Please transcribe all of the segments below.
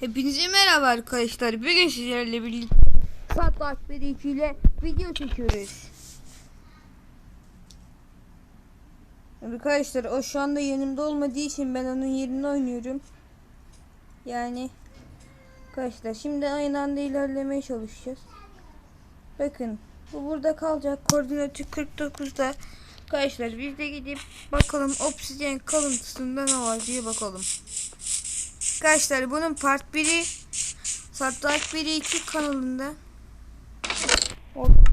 Hepinize merhaba arkadaşlar. Bugün sizlerle birlikte Saat Akberi 2 ile video çekiyoruz. Arkadaşlar o şu anda yanımda olmadığı için ben onun yerine oynuyorum. Yani arkadaşlar şimdi aynı anda ilerlemeye çalışacağız. Bakın bu burada kalacak. Koordinatı 49'da. Arkadaşlar biz de gidip bakalım obsidyen kalıntısında ne var diye bakalım. Arkadaşlar bunun part 1'i Sattak 1'i 2 kanalında. Oradan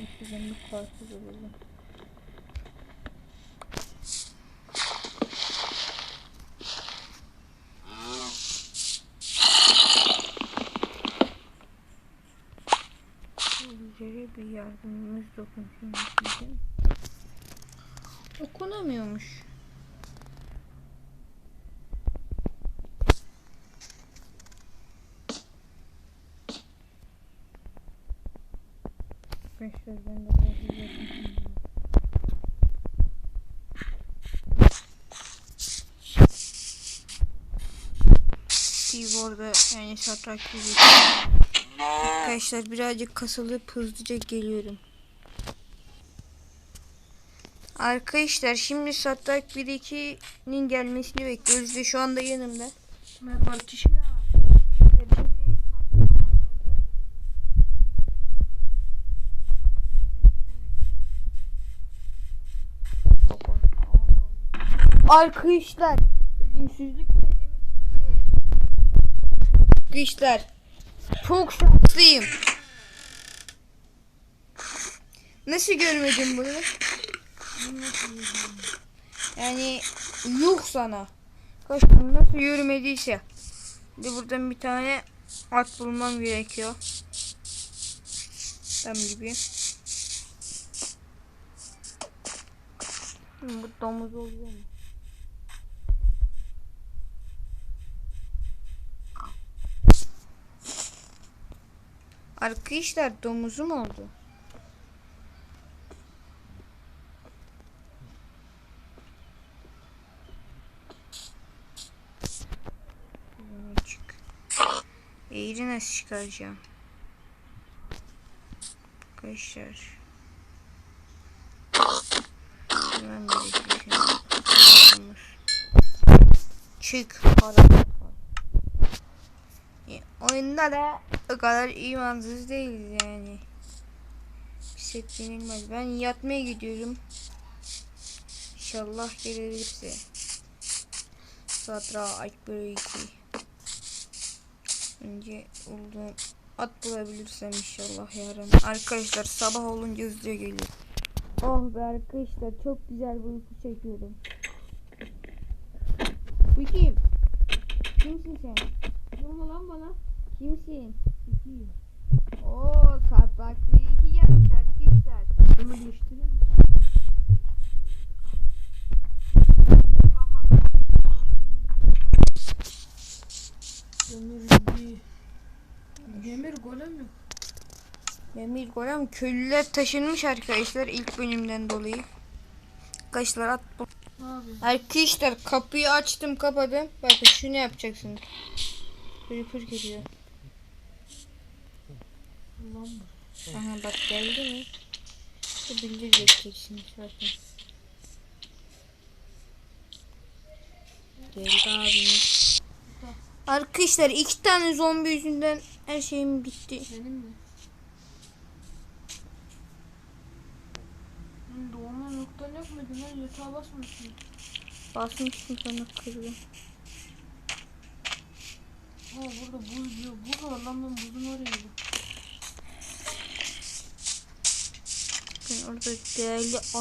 Eskiden bir karpuz alalım. Üzere bir yardımımız dokunsun. Okunamıyormuş. Arkadaşlar ben de bakacağım. Keyboard'a yani satranç gibi. Arkadaşlar birazcık kasılıp hızlıca geliyorum. Arkadaşlar şimdi Satrak 1-2'nin gelmesini bekliyoruz ve şu anda yanımda. Merhaba kişi. Arkadaşlar ölümsüzlük. Arkadaşlar çok şanslıyım. Nasıl görmedim bunu? Yani yuh sana. Kaç nasıl yürümediyse. Bir buradan bir tane at bulmam gerekiyor. Tam gibi. Bu domuz oluyor mu? Arkadaşlar domuzum oldu. Çık. Eğri nasıl çıkaracağım? Arkadaşlar. Hemen. Domuz. Çık. Para. E, Oyunda da o kadar imansız değiliz yani. Hissettirilmez. Ben yatmaya gidiyorum. İnşallah gelirse. Satra aç böyle iki. Önce olduğum at bulabilirsem inşallah yarın. Arkadaşlar sabah olunca hızlıca gelir. Oh be arkadaşlar çok güzel bir uyku çekiyorum. Bu kim? Kimsin sen? Vurma lan bana. Kimsin? Oo saat vakti iki gelmiş arkadaşlar. Bunu değiştireyim mi? Demir golem yok. Demir golem köylüler taşınmış arkadaşlar ilk bölümden dolayı. Arkadaşlar at bu. Abi. Arkadaşlar kapıyı açtım kapadım. Bakın şunu yapacaksınız. Creeper geliyor. Lan bu. Aha bak geldi mi? Bu bildireceksin zaten. Geldi abimiz. Arkadaşlar iki tane zombi yüzünden her şeyim bitti. Benim mi? Lan Doğma noktan yok muydu lan? Yatağa basmışsın. Basmıştım sana kırdım. Ha burada buz diyor. Buz var lan ben buzun oraya gidiyorum. Ben orada değerli at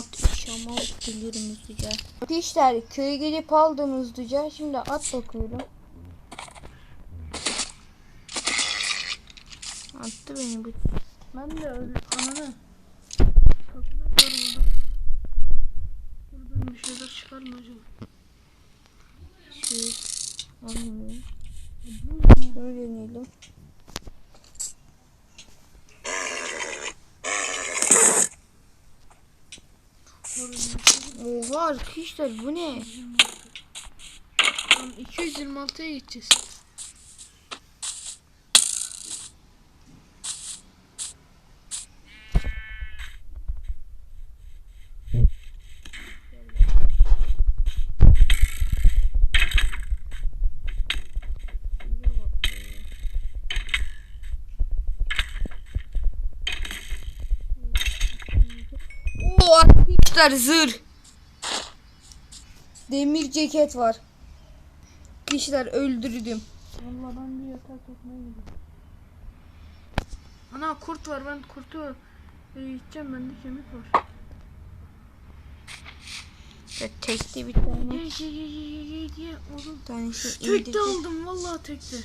alıp gelirim hızlıca. Arkadaşlar köye gelip aldım hızlıca. Şimdi at bakıyorum. Attı beni bu. Ben de öyle ananı. Kapına yoruldu. Buradan bir şeyler çıkar mı acaba? Şey. Bu Şunu deneyelim. Arkadaşlar bu ne? Tamam 226'ya gideceğiz. Arkadaşlar zırh. Demir ceket var. Kişiler öldürdüm. Valla ben bir yatak yapmaya gidiyorum. Ana kurt var ben kurtu e, gideceğim bende kemik var. Ve tekte bir tane. Ye ye ye ye ye ye ye oğlum. Tane şey Tekte indirdim. aldım vallahi tekte.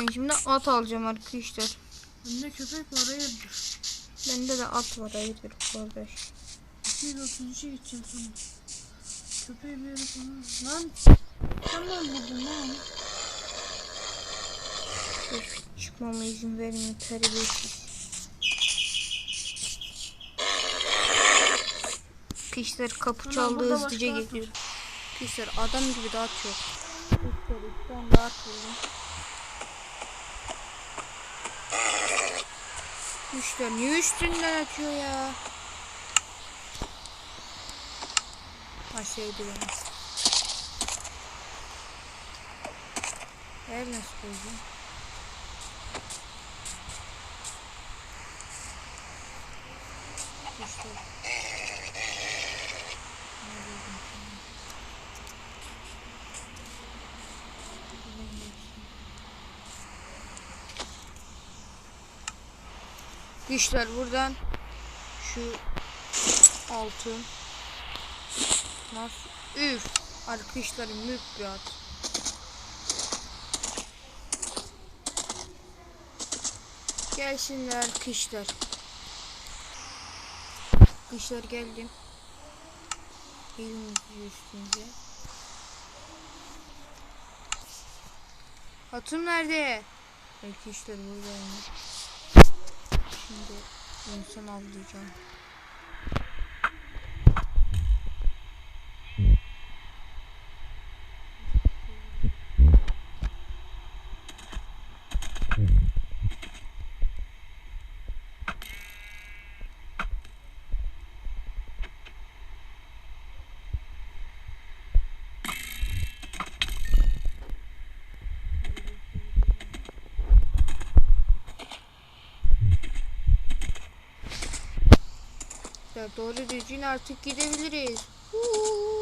Ben şimdi at alacağım arkadaşlar. Bende köpek var hayırdır. Bende de at var hayırdır kardeş. 233'e gideceğim sonra. Bir yere falan. Lan ben buldum lan. Dur, çıkmama izin vermiyor terbiyesiz. Kişiler kapı çaldı hızlıca geliyor. Kişiler adam gibi dağıtıyor. Tane daha atıyorum. Kişiler niye üstünden atıyor ya? Ha sevdi beni. Ev nasıl koyacağım? İşte. Güçler buradan şu altın nasıl üf arkadaşlarım mülk bir at. Gelsinler kışlar. Kışlar geldim. Elimizi üstünüze. Hatun nerede? Belki işler buradaymış. Şimdi insan avlayacağım. Ya doğru düzgün artık gidebiliriz. Huu.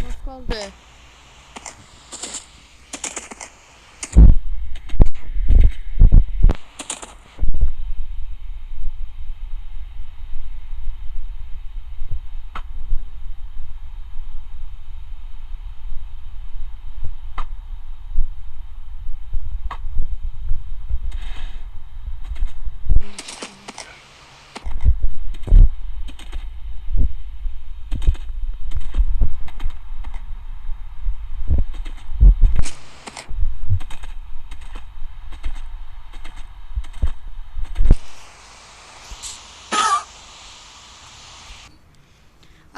Çok kaldı.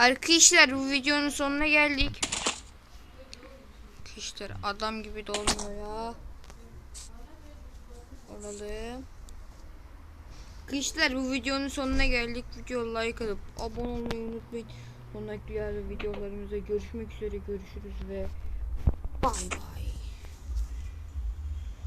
Arkadaşlar bu videonun sonuna geldik. Arkadaşlar adam gibi dolmuyor ya. Alalım. Arkadaşlar bu videonun sonuna geldik. Video like atıp abone olmayı unutmayın. Sonraki diğer videolarımızda görüşmek üzere görüşürüz ve bay bay.